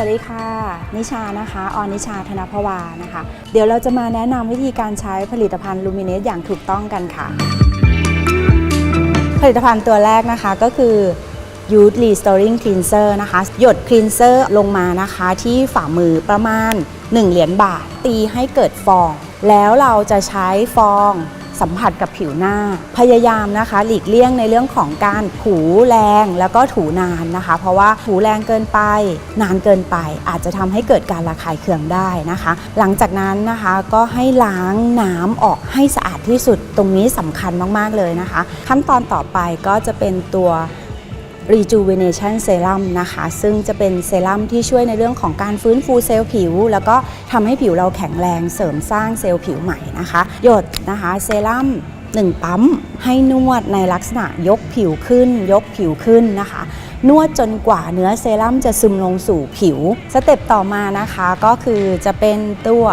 วัสดีค่ะ นิชานะคะออนิชาธนพวานะคะ เดี๋ยวเราจะมาแนะนำวิธีการใช้ผลิตภัณฑ์ลูมิเนสอย่างถูกต้องกันค่ะ ผลิตภัณฑ์ตัวแรกนะคะก็คือ Youth Restoring Cleanser นะคะ หยด Cleanser ลงมานะคะที่ฝ่ามือประมาณ 1 เหรียญบาท ตีให้เกิดฟอง แล้วเราจะใช้ฟอง สัมผัสกับผิวหน้า พยายามนะคะ หลีกเลี่ยงในเรื่องของการถูแรงแล้วก็ถูนานนะคะ เพราะว่าถูแรงเกินไป นานเกินไป อาจจะทำให้เกิดการระคายเคืองได้นะคะ หลังจากนั้นนะคะก็ให้ล้างน้ำออกให้สะอาดที่สุดตรงนี้สำคัญมากๆเลยนะคะ ขั้นตอนต่อไปก็จะเป็นตัว Rejuvenation Serum นะคะ ซึ่งจะเป็นเซรั่มที่ช่วยในเรื่องของการฟื้นฟูเซลล์ผิว แล้วก็ทำให้ผิวเราแข็งแรงเสริมสร้างเซลล์ผิวใหม่นะคะ หยดนะคะเซรั่ม1ปั๊มให้นวดในลักษณะยกผิวขึ้น ยกผิวขึ้นนะคะ นวดจนกว่าเนื้อเซรั่มจะซึมลงสู่ผิว สเต็ปต่อมานะคะก็คือจะเป็นตัว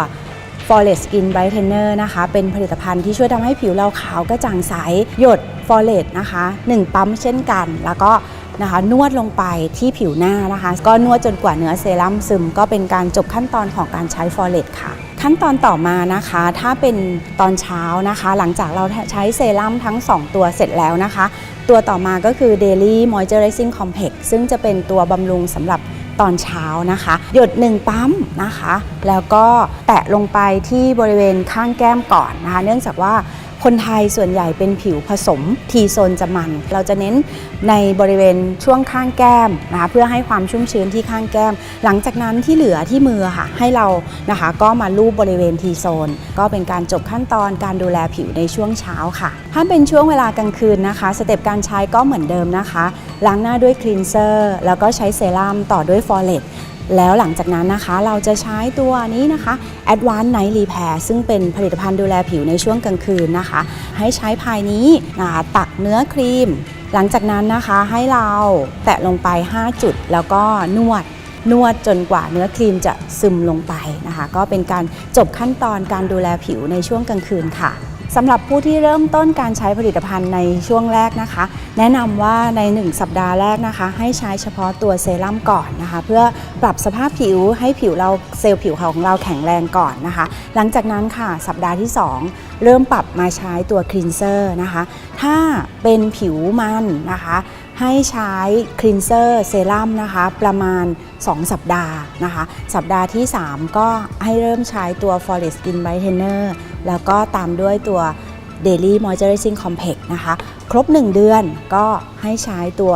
Forest Skin Brightener นะคะ เป็นผลิตภัณฑ์ที่ช่วยทำให้ผิวเราขาวกระจ่างใส หยด Forest นะคะ 1 ปั๊มเช่นกัน แล้วก็ นะคะนวดลงไปที่ผิวหน้านะคะ ก็นวดจนกว่าเนื้อเซรั่มซึม ก็เป็นการจบขั้นตอนของการใช้ Forest ค่ะ ขั้นตอนต่อมานะคะ ถ้าเป็นตอนเช้านะคะ หลังจากเราใช้เซรั่มทั้ง 2 ตัวเสร็จแล้วนะคะ ตัวต่อมาก็คือ Daily Moisturizing Complex ซึ่งจะเป็นตัวบำรุงสำหรับตอนเช้านะคะ หยด1ปั๊มนะคะ แล้วก็แตะลงไปที่บริเวณข้างแก้มก่อนนะคะ เนื่องจากว่า คนไทยส่วนใหญ่เป็นผิวผสมทีโซนจะมัน เราจะเน้นในบริเวณช่วงข้างแก้มนะคะเพื่อให้ความชุ่มชื้นที่ข้างแก้ม หลังจากนั้นที่เหลือที่มือค่ะ ให้เรานะคะก็มาลูบบริเวณทีโซนก็เป็นการจบขั้นตอนการดูแลผิวในช่วงเช้าค่ะ ถ้าเป็นช่วงเวลากลางคืนนะคะ สเต็ปการใช้ก็เหมือนเดิมนะคะ ล้างหน้าด้วยคลีนเซอร์แล้วก็ใช้เซรั่มต่อด้วยฟอร์เรต แล้วหลังจากนั้นนะคะเราจะใช้ตัวนี้นะคะ Advanced Night Repair ซึ่งเป็นผลิตภัณฑ์ดูแลผิวในช่วงกลางคืนนะคะ ให้ใช้ภายนี้นะคะตักเนื้อครีม หลังจากนั้นนะคะให้เราแตะลงไป 5 จุด แล้วก็นวดนวดจนกว่าเนื้อครีมจะซึมลงไปนะคะ ก็เป็นการจบขั้นตอนการดูแลผิวในช่วงกลางคืนค่ะ สำหรับผู้ที่เริ่มต้นการใช้ผลิตภัณฑ์ในช่วงแรกนะคะ แนะนำว่าใน 1 สัปดาห์แรกนะคะ ให้ใช้เฉพาะตัวเซรั่มก่อนนะคะ เพื่อปรับสภาพผิวให้ผิวเราเซลล์ผิวของเราแข็งแรงก่อนนะคะ หลังจากนั้นค่ะสัปดาห์ที่ 2 เริ่มปรับมาใช้ตัวคลีนเซอร์นะคะ ถ้าเป็นผิวมันนะคะ ให้ใช้คลีนเซอร์เซรั่มนะคะ ประมาณ 2 สัปดาห์นะคะ สัปดาห์ที่ 3 ก็ให้เริ่มใช้ตัว Forest Skin Brightener แล้วก็ตามด้วยตัว Daily Moisturizing Complex นะคะ ครบ 1 เดือนก็ให้ใช้ตัว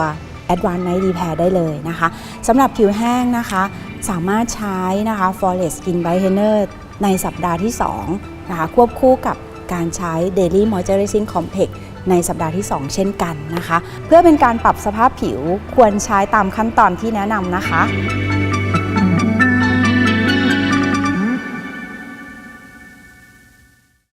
Advanced Night Repair ได้เลยนะคะสำหรับผิวแห้งนะคะ สามารถใช้นะคะ Forest Skin Brightener ในสัปดาห์ที่ 2 นะคะ ควบคู่กับ การใช้ Daily Moisturizing Complex ในสัปดาห์ที่ 2 เช่นกันนะคะ เพื่อเป็นการปรับสภาพผิวควรใช้ตามขั้นตอนที่แนะนำนะคะ